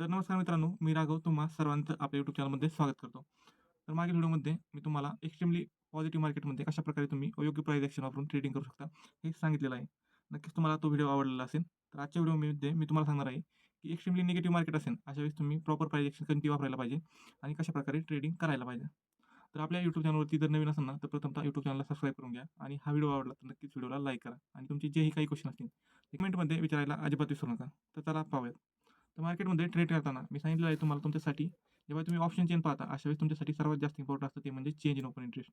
तर नमस्कार मित्रांनो मी राघव तुम्हा सर्वांचं आपल्या यूट्यूब चॅनलमध्ये स्वागत करतो. तर मागील व्हिडिओमध्ये मी तुम्हाला एक्स्ट्रीमली पॉझिटिव्ह मार्केटमध्ये कशा प्रकारे तुम्ही अयोग्य प्राईज ॲक्शन वापरून ट्रेडिंग करू शकता हे सांगितलेलं आहे. नक्कीच तुम्हाला तो व्हिडिओ आवडलेला असेल. तर आजच्या व्हिडिओमध्ये मी तुम्हाला सांगणार आहे की एक्स्ट्रीमली निगेटिव्ह मार्केट असेल अशा वेळेस तुम्ही प्रॉपर प्राईज ॲक्शन कोणती वापरायला पाहिजे आणि कशा प्रकारे ट्रेडिंग करायला पाहिजे. तर आपल्या यूट्यूब चॅनलवरती जर नवीन असेल ना तर प्रथमतः यूट्यूब चॅनलला सबस्क्राईब करून घ्या आणि हा व्हिडिओ आवडला तर नक्कीच व्हिडिओला लाईक करा आणि तुमचे जेही काही क्वेश्चन असतील कमेंटमध्ये विचारायला अजिबात विसरू नका. तर चला पाहूयात. तर मार्केटमध्ये ट्रेड करताना मी सांगितलं आहे तुम्हाला तुमच्यासाठी जेव्हा तुम्ही ऑप्शन चेन पाहता अशा वेळेस तुमच्यासाठी सर्वात जास्त इम्पॉर्टंट असतं ते म्हणजे चेंज इन ओपन इंटरेस्ट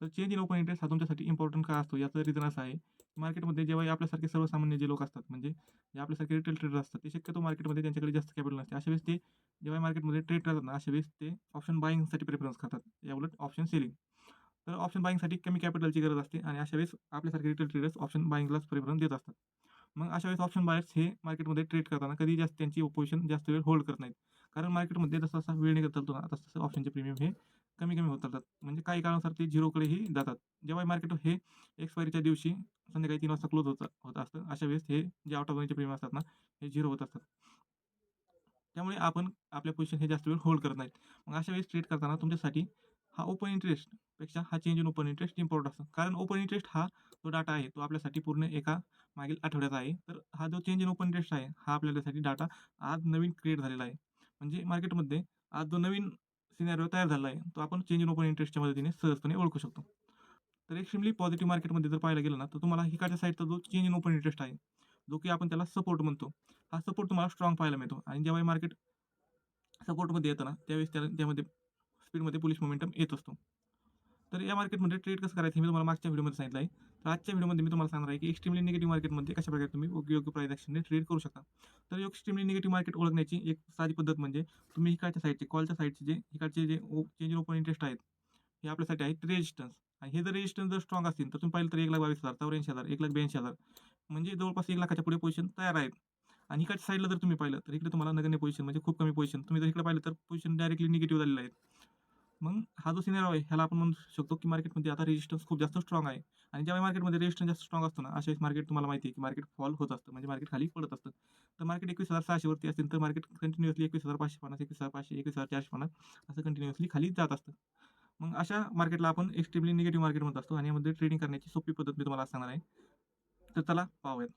तर चेंज इन ओपन इंटरेस्ट हा तुमच्यासाठी इम्पॉर्टंट का असतो याचं रिझन असं आहे मार्केटमध्ये जेव्हा आपल्यासारखे सर्वसामान्य जे लोक असतात म्हणजे जे आपल्यासारखे रिटेल ट्रेडर असतात ते शक्यतो मार्केटमध्ये त्यांच्याकडे जास्त कॅपिटल नसते. अशा वेळेस ते जेव्हा मार्केटमध्ये ट्रेड करतात ना अशा वेळेस ते ऑप्शन बाईंगसाठी प्रेफरन्स करतात. याउलट ऑप्शन सेलिंग तर ऑप्शन बाईंगसाठी कमी कॅपिटलची गरज असते आणि अशा वेळेस आपल्यासारखे रिटेल ट्रेडर्स ऑप्शन बाईंगलाच प्रेफरन्स देत असतात. मग अशा वेळेस ऑप्शन बायर्स हे मार्केटमध्ये ट्रेड करताना कधी जास्त त्यांची पोझिशन जास्त वेळ होल्ड करत नाहीत. कारण मार्केटमध्ये जसं असा वेळ निघत चालतो ना तसं तसं ऑप्शनचे प्रीमियम हे कमी कमी होत चालतात. म्हणजे काही काळानुसार ते झिरोकडेही जातात. जेव्हा मार्केट हे एक्सपायरीच्या दिवशी संध्याकाळी तीन वाजता क्लोज होत होत असतं अशा वेळेस हे जे आउट ऑफ मनीचे प्रीमियम असतात ना हे झिरो होत असतात. त्यामुळे आपण आपल्या पोझिशन हे जास्त वेळ होल्ड करत नाहीत. मग अशा वेळेस ट्रेड करताना तुमच्यासाठी हा ओपन इंटरेस्टपेक्षा हा change in open interest important असतो. कारण ओपन इंटरेस्ट हा जो डाटा आहे तो आपल्यासाठी पूर्ण एका मागील आठवड्याचा आहे. तर हा जो चेंज इन ओपन इंटरेस्ट आहे हा आपल्यासाठी डाटा आज नवीन क्रिएट झालेला आहे. म्हणजे मार्केटमध्ये आज जो नवीन सिनेरिओ तयार झाला आहे तो आपण चेंज इन ओपन इंटरेस्टच्या मदतीने सहजपणे ओळखू शकतो. तर एक्स्ट्रीमली पॉझिटिव्ह मार्केटमध्ये जर पाहायला गेलं ना तर तुम्हाला हिकाच्या साईडचा जो चेंज इन ओपन इंटरेस्ट आहे जो की आपण त्याला सपोर्ट म्हणतो हा सपोर्ट तुम्हाला स्ट्रॉंग पाहायला मिळतो. आणि जेव्हा मार्केट सपोर्टमध्ये येतं ना त्यावेळेस त्याला त्यामध्ये स्पीडमध्ये पोलिश मोमेंटम येत असतो. तर या मार्केटमध्ये ट्रेड कसं करायचं हे मी तुम्हाला मागच्या व्हिडिओमध्ये सांगितलं आहे. तर आजच्या व्हिडिओमध्ये मी तुम्हाला सांगणार आहे की एक्स्ट्रीमली निगेटिव्ह मार्केटमध्ये कशा प्रकारे तुम्ही योग्य योग्य प्राइस ॲक्शनने ट्रेड करू शकता. तर एक्स्ट्रीमली निगेटिव्ह मार्केट ओळखण्याची एक साधी पद्धत म्हणजे तुम्ही इकडच्या साईडचे कॉलच्या साईडचे जे इकडचे जे चेंज ओपन इंटरेस्ट आहेत हे आपल्यासाठी आहेत रेजिस्टन्स आणि हे जर रेजिस्टन्स जर स्ट्रॉंग असतील तर तुम्ही पाहिलं तर एक लाख बावीस हजार चौऱ्याऐंशी हजार एक लाख ब्याऐंशी हजार म्हणजे जवळपास एक लाखाच्या पुढे पोझिशन तयार आहेत. आणि इकडच्या साईडला जर तुम्ही पाहिलं तर इकडे तुम्हाला नगण्य पोझिशन म्हणजे खूप कमी पोझिशन तुम्ही जर इकडे पाहिलं तर पोझिशन डायरेक्टली निगेटिव्ह झालेलं आहे. मग हा जो सिनेरो आहे ह्याला आपण म्हणू शकतो की मार्केटमध्ये आता रेजिस्टन्स खूप जास्त स्ट्रॉंग आहे. आणि ज्यावेळी मार्केटमध्ये रेजिस्टन्स जास्त स्ट्रॉंग असतो ना अशा मार्केट तुम्हाला माहिती आहे की मार्केट फॉल होत असतं. म्हणजे मार्केट खाली पडत असतं. तर मार्केट एकवीस हजार सहाशेवरती असेल तर मार्केट कंटिन्युअसली एकवीस हजार पाचशे पन्नास एकवीस हजार पाचशे एकवीस हजार चारशे पन्नास असं कंटिन्युअसली खाली जात असतं. मग अशा मार्केटला आपण एक्स्ट्रीमली निगेटिव्ह मार्केट म्हणत असतो. आणि यामध्ये ट्रेडिंग करण्याची सोपी पद्धत मी तुम्हाला सांगणार आहे. तर चला पाहूयात.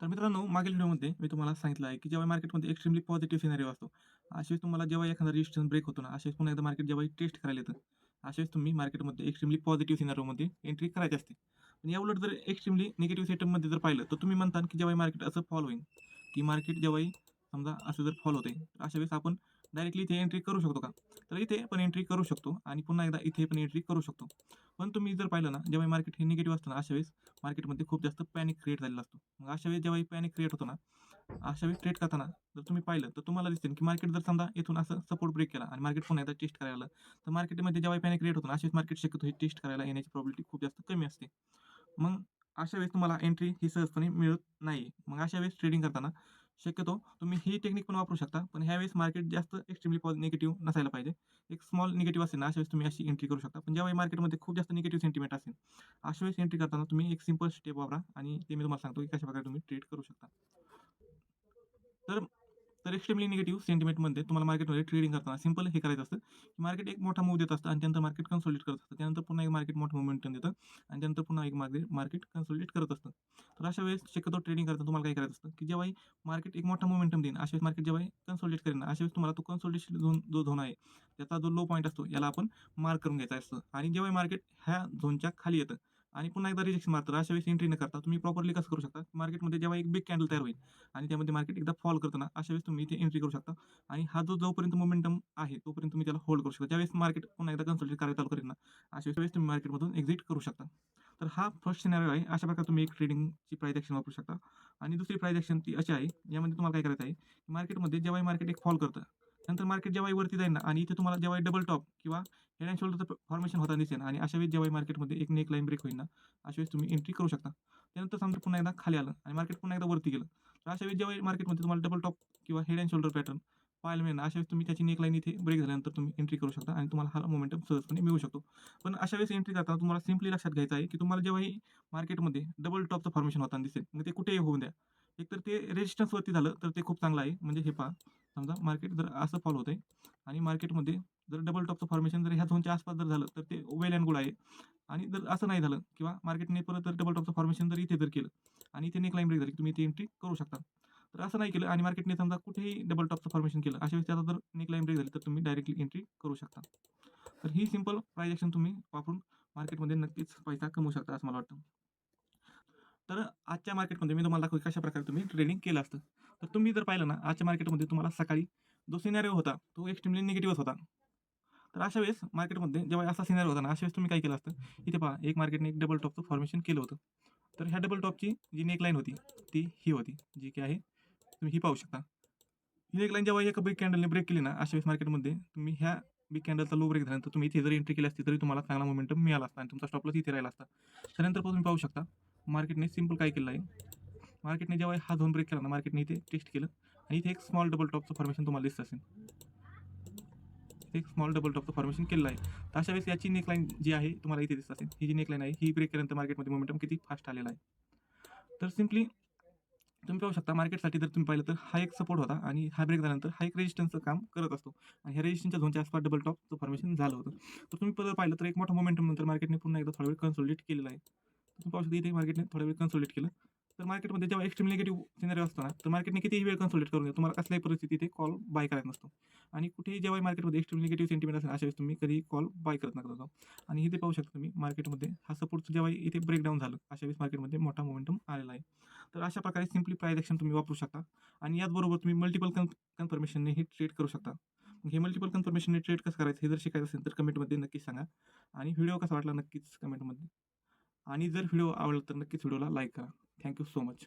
तर मित्रांनो मागील व्हिडिओमध्ये मी तुम्हाला सांगितलं आहे की जेव्हा मार्केटमध्ये एक्स्ट्रीमली पॉझिटिव्ह सिनेरिओ असतो अशावेळेस तुम्हाला जेव्हा एखादा रेजिस्टन्स ब्रेक होतो ना अशावेळेस पुन्हा एकदा मार्केट जेव्हा टेस्ट करायला येतं अशावेळेस तुम्ही मार्केटमध्ये एक्स्ट्रीमली पॉझिटिव्ह सिनारोमध्ये एंट्री करायची असते. पण या उलट जर एक्स्ट्रीमली निगेटिव्ह सेटअपमध्ये जर पाहिलं तर तुम्ही म्हणता की जेव्हा मार्केट असं फॉल होईल की मार्केट जेव्हाही समजा असं जर फॉल होते तर अशा वेळेस आपण डायरेक्टली इथे एंट्री करू शकतो का? तर इथे पण एंट्री करू शकतो आणि पुन्हा एकदा इथे पण एंट्री करू शकतो. पण तुम्ही जर पाहिलं ना जेव्हा मार्केट हे निगेटिव्ह असतं ना अशा वेळेस मार्केटमध्ये खूप जास्त पॅनिक क्रिएट झालेला असतो. मग अशा वेळेस जेव्हा पॅनिक क्रिएट होतो ना अशा वेळेस ट्रेड करताना जर तुम्ही पाहिलं तर तुम्हाला दिसेल की मार्केट जर समजा इथून असं सपोर्ट ब्रेक केला आणि मार्केट पुन्हा एकदा टेस्ट करायला तर मार्केटमध्ये जेव्हा पॅनिक क्रिएट होतो ना अशाच मार्केट शक्यतो हे टेस्ट करायला येण्याची प्रॉबिलिटी खूप जास्त कमी असते. मग अशा वेळेस तुम्हाला एंट्री ही सहजपणे मिळत नाही मग अशा वेळेस ट्रेडिंग करताना शक्यतो तुम्ही ही टेक्निक पण वापरू शकता पण ह्यावेळेस मार्केट जास्त एक्स्ट्रीमली पॉझ निगेटिव्ह नसायला पाहिजे. एक स्मॉल निगेटिव्ह असेल ना अशा वेळेस तुम्ही अशी एंट्री करू शकता. पण ज्यावेळी मार्केटमध्ये खूप जास्त निगेटिव्ह सेंटिमेंट असेल अशा वेळेस एंट्री करताना तुम्ही एक सिंपल स्टेप वापरा आणि ते मी तुम्हाला सांगतो की कशा प्रकारे तुम्ही ट्रेड करू शकता. तर तर एक्स्ट्रीमली निगेटिव्ह सेंटिमेंटमध्ये तुम्हाला मार्केटमध्ये ट्रेडिंग करताना सिंपल हे करायचं असतं. की मार्केट एक मोठा मूव देत असतं आणि त्यानंतर मार्केट कन्सोलिडेट करत असतं. त्यानंतर पुन्हा एक मार्केट मोठं मोमेंटम देतं आणि त्यानंतर पुन्हा एक मार्केट मार्केट कन्सोलिडेट करत असतं. तर अशा वेळेस शक्यतो ट्रेडिंग करताना तुम्हाला काय करायचं असतं? की जेव्हाही मार्केट एक मोठा मोमेंटम देईन अशा वेळेस मार्केट जेव्हा कन्सोलिडेट करेन अशा वेळेस तुम्हाला तो कन्सोलिडेशन झोन जो झोन आहे त्याचा जो लो पॉईंट असतो याला आपण मार्क करून घ्यायचा असतं. आणि जेव्हा मार्केट ह्या झोनच्या खाली येतं आणि पुन्हा एकदा रिजेक्शन मारतं अशा वेळेस एंट्री न करता तुम्ही प्रॉपरली कसं करू शकता? मार्केटमध्ये जेव्हा एक बिग कॅन्डल तयार होईल आणि त्यामध्ये मार्केट एकदा फॉल करताना अशा वेळेस तुम्ही इथे एंट्री करू शकता. आणि हा जो जोपर्यंत मोमेंटम आहे तोपर्यंत तुम्ही त्याला होल्ड करू शकता. ज्यावेळेस मार्केट पुन्हा एकदा कन्सल्टेट करायला चालू करेल ना अशा वेळेस तुम्ही मार्केटमधून एक्झिट करू शकता. तर हा फर्स्ट सिनेरिओ आहे. अशा प्रकारे तुम्ही एक ट्रेडिंगची प्राईज ॲक्शन वापरू शकता. आणि दुसरी प्राईज ॲक्शन ती अशी आहे यामध्ये तुम्हाला काय करायचं आहे मार्केटमध्ये जेव्हा मार्केट एक फॉल करतं नंतर मार्केट जेव्हा वरती जाईल ना आणि इथे तुम्हाला जेव्हा डबल टॉप किंवा हेड अँड शोल्डरचं फॉर्मेशन होता दिसेल आणि अशा वेळेस जेव्हा मार्केटमध्ये एक नेक लाईन ब्रेक होईल ना अशा वेळेस तुम्ही एंट्री करू शकता. त्यानंतर समजा पुन्हा एकदा खाली आलं आणि मार्केट पुन्हा एकदा वरती गेलं तर अशा वेळेस जेव्हा मार्केटमध्ये तुम्हाला डबल टॉप किंवा हेड अँड शोल्डर पॅटर्न पाहायला मिळेल अशा वेळेस तुम्ही त्याची नेक लाईन इथे ब्रेक झाल्यानंतर तुम्ही एंट्री करू शकता आणि तुम्हाला हा मोमेंटम सहजपणे मिळू शकतो. पण अशा वेळेस एंट्री करताना तुम्हाला सिम्पली लक्षात घ्यायचं आहे की तुम्हाला जेव्हाही मार्केटमध्ये डबल टॉपचं फॉर्मेशन होताना दिसेल मग ते कुठेही होऊन द्या. एकतर ते रेजिस्टन्सवरती झालं तर ते खूप चांगलं आहे. म्हणजे हे पहा समजा मार्केट जर असं फॉलो होत आहे आणि मार्केटमध्ये जर डबल टॉपचं फॉर्मेशन जर ह्या झोनच्या आसपास जर झालं तर ते वेल अँड गुड आहे. आणि जर असं नाही झालं किंवा मार्केटने परत जर डबल टॉपचं फॉर्मेशन जर इथे जर केलं आणि इथे नेक लाईन ब्रेक झाली तुम्ही इथे एंट्री करू शकता. तर असं नाही केलं आणि मार्केटने समजा कुठेही डबल टॉपचं फॉर्मेशन केलं अशा वेळेस त्याचा जर नेक लाईन ब्रेक झाली तर तुम्ही डायरेक्टली एंट्री करू शकता. तर ही सिंपल प्राईज ॲक्शन तुम्ही वापरून मार्केटमध्ये नक्कीच पैसा कमवू शकता असं मला वाटतं. तर आजच्या मार्केटमध्ये मी तुम्हाला दाखवू कशा प्रकारे तुम्ही ट्रेडिंग केलं असतं. तर तुम्ही जर पाहिलं ना आजच्या मार्केटमध्ये तुम्हाला सकाळी जो सिनेरिओ होता तो एक्स्ट्रीमली निगेटिव्हच होता. तर अशा वेळेस मार्केटमध्ये जेव्हा असा सिनेरिओ होता ना अशा वेळेस तुम्ही काय केलं असतं? इथे पहा एक मार्केटने एक डबल टॉपचं फॉर्मेशन केलं होतं. तर ह्या डबल टॉपची जी नेकलाईन होती ती ही होती जी की आहे तुम्ही ही पाहू शकता. ही नेकलाईन जेव्हा एका बिग कॅन्डलने ब्रेक केली ना अशा वेळेस मार्केटमध्ये तुम्ही ह्या बिग कॅन्डलचा लो ब्रेक झाल्यानंतर तुम्ही इथे जर एंट्री केली असती तरी तुम्हाला चांगला मोमेंटम मिळाला असता आणि तुमचा स्टॉपला इथे राहिला असता. त्यानंतर पण तुम्ही पाहू शकता मार्केटने सिंपल काय केलं आहे मार्केटने जेव्हा हा झोन ब्रेक केला ना मार्केटने इथे टेस्ट केलं. आणि इथे एक स्मॉल डबल टॉपचं फॉर्मेशन तुम्हाला दिसत असेल. एक स्मॉल डबल टॉपचं फॉर्मेशन केलेलं आहे तर अशा वेळेस याची नेकलाईन जी आहे तुम्हाला इथे दिसत असेल. ही जी नेकलाईन आहे ही ब्रेक केल्यानंतर मार्केटमध्ये मोमेंटम किती फास्ट आलेला आहे. तर सिम्पली तुम्ही पाहू शकता मार्केटसाठी जर तुम्ही पाहिलं तर हा एक सपोर्ट होता आणि हा ब्रेक झाल्यानंतर हा एक रेजिस्टन्सचं काम करत असतो. आणि ह्या रेजिस्टन्सच्या झोनच्या आसपास डबल टॉपचं फॉर्मेशन झालं होतं. तर तुम्ही परत पाहिलं तर एक मोठा मोमेंटम नंतर मार्केटने पुन्हा एकदा थोडा वेळ कन्सोलिडेट केलेला आहे. तुम्ही पाहू शकता इथे मार्केटने थोडा वेळ कन्सोलिडेट केलं. तर मार्केटमध्ये जेव्हा एक्स्ट्रीम निगेटिव्ह सिनेरिओ असतो ना तर मार्केटने कितीही वेळ कन्सोलिडेट करून देतो तुम्हाला कसल्याही परिस्थितीत ते कॉल बाय करायचा नसतो. आणि कुठेही जेव्हा मार्केटमध्ये एक्स्ट्रीम निगेटिव्ह सेंटिमेंट असेल अशा वेळेस तुम्ही कधी कॉल बाय करत नका जातो आणि इथे पाहू शकता तुम्ही मार्केटमध्ये हा सपोर्ट जेव्हा इथे ब्रेकडाऊन झालं अशा वेळेस मार्केटमध्ये मोठा मोमेंटम आलेला आहे. तर अशा प्रकारे सिम्पली प्राईज ॲक्शन तुम्ही वापरू शकता. आणि याचबरोबर तुम्ही मल्टिपल कन कन्फर्मेशनने हे ट्रेड करू शकता. हे मल्टिपल कन्फर्मेशनने ट्रेड कसं करायचं हे जर शिकायचं असेल तर कमेंटमध्ये नक्कीच सांगा. आणि व्हिडिओ कसा वाटला नक्कीच कमेंटमध्ये आणि जर व्हिडिओ आवडला तर नक्कीच व्हिडिओला लाईक करा. Thank you so much.